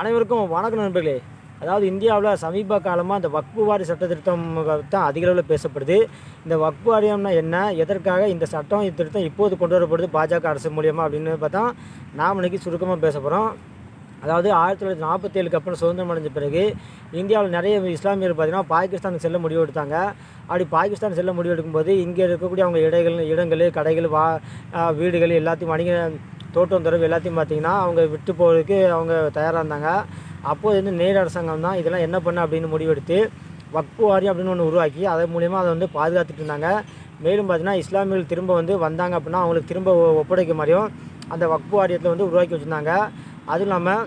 அனைவருக்கும் வணக்கம் நண்பர்களே. அதாவது இந்தியாவில் சமீப காலமாக இந்த வக்பு வாரி சட்ட திருத்தம் தான் அதிகளவில் பேசப்படுது. இந்த வக்பு வாரியம்னா என்ன? எதற்காக இந்த சட்டம் இந்த திருத்தம் இப்போது கொண்டு வரப்படுது? பாஜக அரசு மூலியமாக அப்படின்னு பார்த்தா நாம் இன்றைக்கி சுருக்கமாக பேச போகிறோம் அதாவது ஆயிரத்தி தொள்ளாயிரத்தி நாற்பத்தேழுக்கு அப்புறம் சுதந்திரம் அடைஞ்ச பிறகு இந்தியாவில் நிறைய இஸ்லாமியர் பார்த்தீங்கன்னா பாகிஸ்தானுக்கு செல்ல முடிவு எடுத்தாங்க. அப்படி பாகிஸ்தான் செல்ல முடிவு எடுக்கும்போது இங்கே இருக்கக்கூடிய அவங்க இடைகள் இடங்கள் கடைகள் வா வீடுகள் எல்லாத்தையும் வணிக தோட்டம் துறவு எல்லாத்தையும் பார்த்திங்கன்னா அவங்க விட்டு போகிறதுக்கு அவங்க தயாராக இருந்தாங்க. அப்போது வந்து நேர் அரசாங்கம் தான் இதெல்லாம் என்ன பண்ண அப்படின்னு முடிவெடுத்து வக்பு வாரியம் அப்படின்னு ஒன்று உருவாக்கி அதன் மூலிமா அதை வந்து பாதுகாத்துட்டு இருந்தாங்க. மேலும் பார்த்தீங்கன்னா இஸ்லாமியர்கள் திரும்ப வந்து வந்தாங்க அப்படின்னா அவங்களுக்கு திரும்ப ஒப்படைக்க மாதிரியும் அந்த வக்பு வாரியத்தில் வந்து உருவாக்கி வச்சுருந்தாங்க. அதுவும் இல்லாமல்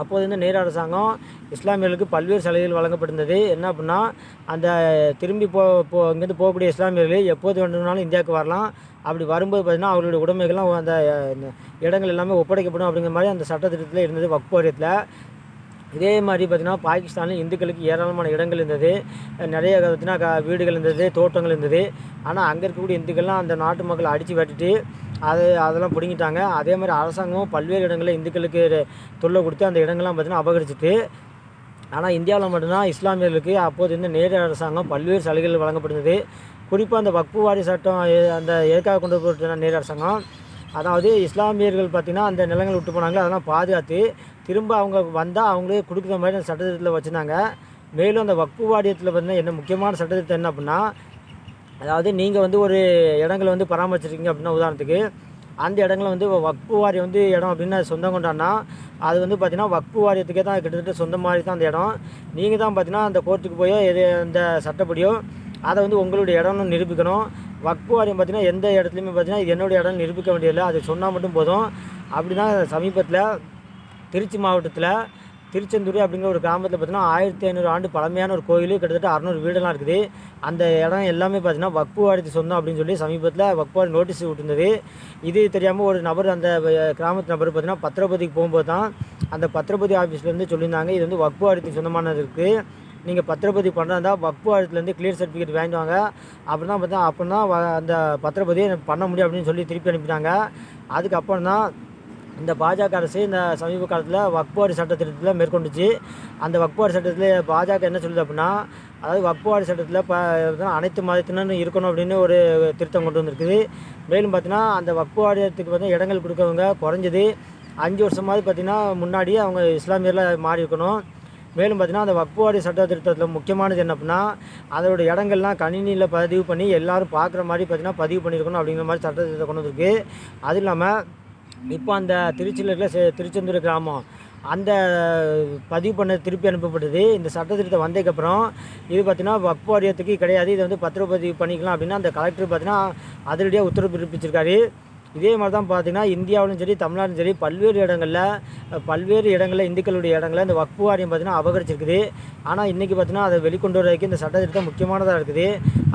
அப்போது வந்து நேரு அரசாங்கம் இஸ்லாமியர்களுக்கு பல்வேறு சலுகைகள் வழங்கப்பட்டிருந்தது. என்ன அப்படின்னா அந்த திரும்பி போ போ இங்கேருந்து போகக்கூடிய இஸ்லாமியர்கள் எப்போது வேண்டுமானாலும் இந்தியாவுக்கு வரலாம். அப்படி வரும்போது பார்த்திங்கன்னா அவர்களுடைய உடைமைகள்லாம் அந்த இடங்கள் எல்லாமே ஒப்படைக்கப்படும் அப்படிங்கிற மாதிரி அந்த சட்டத்திட்டத்தில் இருந்தது வக்பு வாரியத்தில். இதே மாதிரி பார்த்திங்கன்னா பாகிஸ்தானில் இந்துக்களுக்கு ஏராளமான இடங்கள் இருந்தது. நிறைய பார்த்திங்கன்னா க வீடுகள் இருந்தது தோட்டங்கள் இருந்தது. ஆனால் அங்கே இருக்கக்கூடிய இந்துக்கள்லாம் அந்த நாட்டு மக்களை அடித்து வெட்டிட்டு அது அதெல்லாம் பிடுங்கிட்டாங்க. அதே மாதிரி அரசாங்கமும் பல்வேறு இடங்களில் இந்துக்களுக்கு தொல்லை கொடுத்து அந்த இடங்கள்லாம் பார்த்தீங்கன்னா அபகரிச்சிட்டு ஆனால் இந்தியாவில் மட்டும்தான் இஸ்லாமியர்களுக்கு அப்போது இருந்த நேரு அரசாங்கம் பல்வேறு சலுகைகள் வழங்கப்படுது குறிப்பாக அந்த வக்பு வாரி சட்டம் அந்த எதுக்காக கொண்டு போட்டு நேரு அரசாங்கம். அதாவது இஸ்லாமியர்கள் பார்த்திங்கன்னா அந்த நிலங்கள் விட்டு போனாங்க அதெல்லாம் பாதுகாத்து திரும்ப அவங்க வந்தால் அவங்களே கொடுக்குற மாதிரி அந்த சட்டத்திட்டத்தில் வச்சுருந்தாங்க. மேலும் அந்த வக்பு வாரியத்தில் பார்த்திங்கன்னா என்ன முக்கியமான சட்டத்திட்டம் என்ன அப்படின்னா அதாவது நீங்கள் வந்து ஒரு இடங்களை வந்து பராமரிச்சிருக்கீங்க அப்படின்னா உதாரணத்துக்கு அந்த இடங்களை வந்து வக்பு வாரியம் வந்து இடம் அப்படின்னு சொந்தம் கொண்டாடினா அது வந்து பார்த்தீங்கன்னா வக்பு வாரியத்துக்கே தான் கிட்டத்தட்ட சொந்த மாதிரி தான் அந்த இடம். நீங்கள் தான் பார்த்தீங்கன்னா அந்த கோர்ட்டுக்கு போயோ எது அந்த சட்டப்படியோ அதை வந்து உங்களுடைய இடம்னு நிரூபிக்கணும். வக்பு வாரியம் பார்த்தீங்கன்னா எந்த இடத்துலையுமே பார்த்தீங்கன்னா இது என்னுடைய இடம் நிரூபிக்க வேண்டியதில்லை. அது சொன்னால் மட்டும் போதும். அப்படி தான் சமீபத்தில் திருச்சி மாவட்டத்தில் திருச்செந்தூர் அப்படிங்கிற ஒரு கிராமத்தில் பார்த்தீங்கன்னா ஆயிரத்தி ஐநூறு ஆண்டு பழமையான ஒரு கோயில் கிட்டத்தட்ட அறநூறு வீடெல்லாம் இருக்குது. அந்த இடம் எல்லாமே பார்த்தீங்கன்னா வக்பு சொந்தம் அப்படின்னு சொல்லி சமீபத்தில் வக்பு நோட்டீஸ் விட்டுருந்தது. இது தெரியாமல் ஒரு நபர் அந்த கிராமத்து நபர் பார்த்தீங்கன்னா பத்திரபதிக்கு போகும்போது தான் அந்த பத்திரபதி ஆஃபீஸ்லேருந்து சொல்லியிருந்தாங்க. இது வந்து வக்பு சொந்தமானது இருக்குது நீங்கள் பத்திரப்பதி பண்ணுறதா வக்பு வாரியத்துலேருந்து கிளியர் சர்டிஃபிகேட் வாங்கிடுவாங்க. அப்படி தான் பார்த்தா அப்படின்னா வ- அந்த பத்திரப்பதியை பண்ண முடியும் அப்படின்னு சொல்லி திருப்பி அனுப்பிட்டாங்க. அதுக்கப்புறம் தான் இந்த பாஜக அரசு இந்த சமீப காலத்தில் வக்புவாரி சட்டத்திட்டத்தில் மேற்கொண்டுச்சு. அந்த வக்புவாரி சட்டத்தில் பாஜக என்ன சொல்லுது அப்படின்னா அதாவது வக்புவாரி சட்டத்தில் இப்போ அனைத்து மதத்தினரும் இருக்கணும் அப்படின்னு ஒரு திருத்தம் கொண்டு வந்திருக்குது. மேலும் பார்த்தீங்கன்னா அந்த வக்புவாரியத்துக்கு வந்து இடங்கள் கொடுக்கறவங்க குறைஞ்சது அஞ்சு வருஷமாவது பார்த்திங்கன்னா முன்னாடியே அவங்க இஸ்லாமியரில் மாறி இருக்கணும். மேலும் பார்த்தீங்கன்னா அந்த வக்புவாரி சட்ட திருத்தத்தில் முக்கியமானது என்ன அப்படின்னா அதோட இடங்கள்லாம் கணினியில் பதிவு பண்ணி எல்லாரும் பார்க்குற மாதிரி பார்த்தீங்கன்னா பதிவு பண்ணியிருக்கணும் அப்படிங்கிற மாதிரி சட்ட திருத்தம் கொண்டு வந்திருக்கு. அதுவும் இல்லாமல் இப்போ அந்த திருச்சியில் இருக்கிற திருச்செந்தூர் கிராமம். அந்த பதிவு பண்ண திருப்பி அனுப்பப்பட்டது இந்த சட்ட திருத்தம் வந்ததுக்கப்புறம் இது பார்த்தீங்கன்னா வக்பு வாரியத்துக்கு கிடையாது. இதை வந்து பத்திரப்பதிவு பண்ணிக்கலாம் அப்படின்னா அந்த கலெக்டர் பார்த்தீங்கன்னா அதிரடியாக உத்தரவு பிறப்பிச்சிருக்காரு. இதே மாதிரி தான் பார்த்தீங்கன்னா இந்தியாவிலும் சரி தமிழ்நாடும் சரி பல்வேறு இடங்களில் பல்வேறு இடங்களில் இந்துக்களுடைய இடங்களில் இந்த வக்பு வாரியம் பார்த்தீங்கன்னா அபகரிச்சிருக்குது. ஆனால் இன்றைக்கி பார்த்தீங்கன்னா அதை வெளிக்கொண்டு வரதுக்கு இந்த சட்ட திருத்தம் முக்கியமானதாக இருக்குது.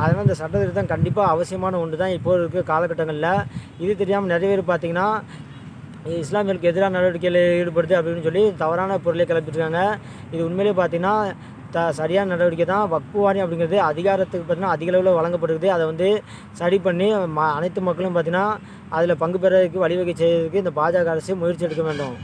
அதனால் இந்த சட்ட திருத்தம் கண்டிப்பாக அவசியமான ஒன்று தான் இப்போ இருக்க காலகட்டங்களில். இது தெரியாமல் நிறைய பேர் பார்த்திங்கன்னா இஸ்லாமியர்களுக்கு எதிரான நடவடிக்கையில் ஈடுபடுது அப்படின்னு சொல்லி தவறான பொருளை கிளப்பிட்டுருக்காங்க. இது உண்மையிலே பார்த்தீங்கன்னா த சரியான நடவடிக்கை தான். வக்பு வாரியம் அப்படிங்கிறது அதிகாரத்துக்கு பார்த்தீங்கன்னா அதிக அளவில் வழங்கப்படுகிறது. அதை வந்து சரி பண்ணி ம அனைத்து மக்களும் பார்த்திங்கன்னா அதில் பங்கு பெறதுக்கு வழிவகை செய்வதற்கு இந்த பாஜக அரசு முயற்சி எடுக்க வேண்டும்.